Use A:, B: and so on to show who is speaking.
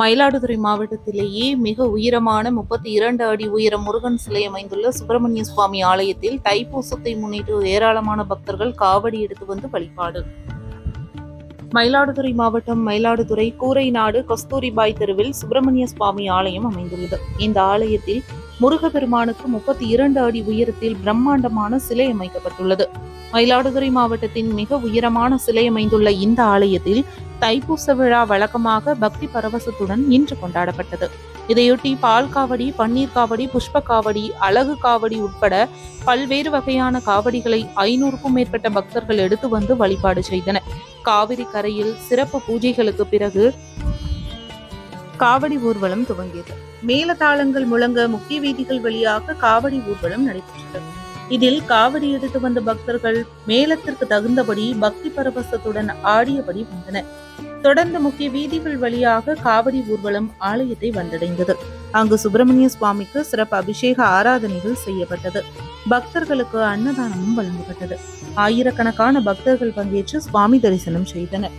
A: மயிலாடுதுறை மாவட்டத்திலேயே மிக உயரமான முப்பத்தி இரண்டு அடி உயர முருகன் சிலை அமைந்துள்ள சுப்பிரமணிய சுவாமி ஆலயத்தில் தைப்பூசத்தை முன்னிட்டு ஏராளமான பக்தர்கள் காவடி எடுத்து வந்து வழிபாடு. மயிலாடுதுறை மாவட்டம் மயிலாடுதுறை கூரைநாடு கஸ்தூரிபாய் தெருவில் சுப்பிரமணிய சுவாமி ஆலயம் அமைந்துள்ளது. இந்த ஆலயத்தில் முருகப்பெருமானுக்கு முப்பத்தி இரண்டு அடி உயரத்தில் பிரம்மாண்டமான சிலை அமைக்கப்பட்டுள்ளது. மயிலாடுதுறை மாவட்டத்தின் மிக உயரமான சிலை அமைந்துள்ள இந்த ஆலயத்தில் தைப்பூச விழா வழக்கமாக பக்தி பரவசத்துடன் இன்று கொண்டாடப்பட்டது. இதையொட்டி பால் காவடி பன்னீர் காவடி புஷ்ப காவடி அழகு காவடி உட்பட பல்வேறு வகையான காவடிகளை ஐநூறுக்கும் மேற்பட்ட பக்தர்கள் எடுத்து வந்து வழிபாடு செய்தனர். காவிரி கரையில் சிறப்பு பூஜைகளுக்கு பிறகு காவடி ஊர்வலம் துவங்கியது. மேலதாளங்கள் முழங்க முக்கிய வீதிகள் வழியாக காவடி ஊர்வலம் நடைபெற்றது. இதில் காவடி எடுத்து வந்த பக்தர்கள் மேலத்திற்கு தகுந்தபடி பக்தி பரவசத்துடன் ஆடியபடி வந்தனர். தொடர்ந்து முக்கிய வீதிகள் வழியாக காவடி ஊர்வலம் ஆலயத்தை வந்தடைந்தது. அங்கு சுப்பிரமணிய சுவாமிக்கு சிறப்பு அபிஷேக ஆராதனைகள் செய்யப்பட்டது. பக்தர்களுக்கு அன்னதானமும் வழங்கப்பட்டது. ஆயிரக்கணக்கான பக்தர்கள் பங்கேற்று சுவாமி தரிசனம் செய்தனர்.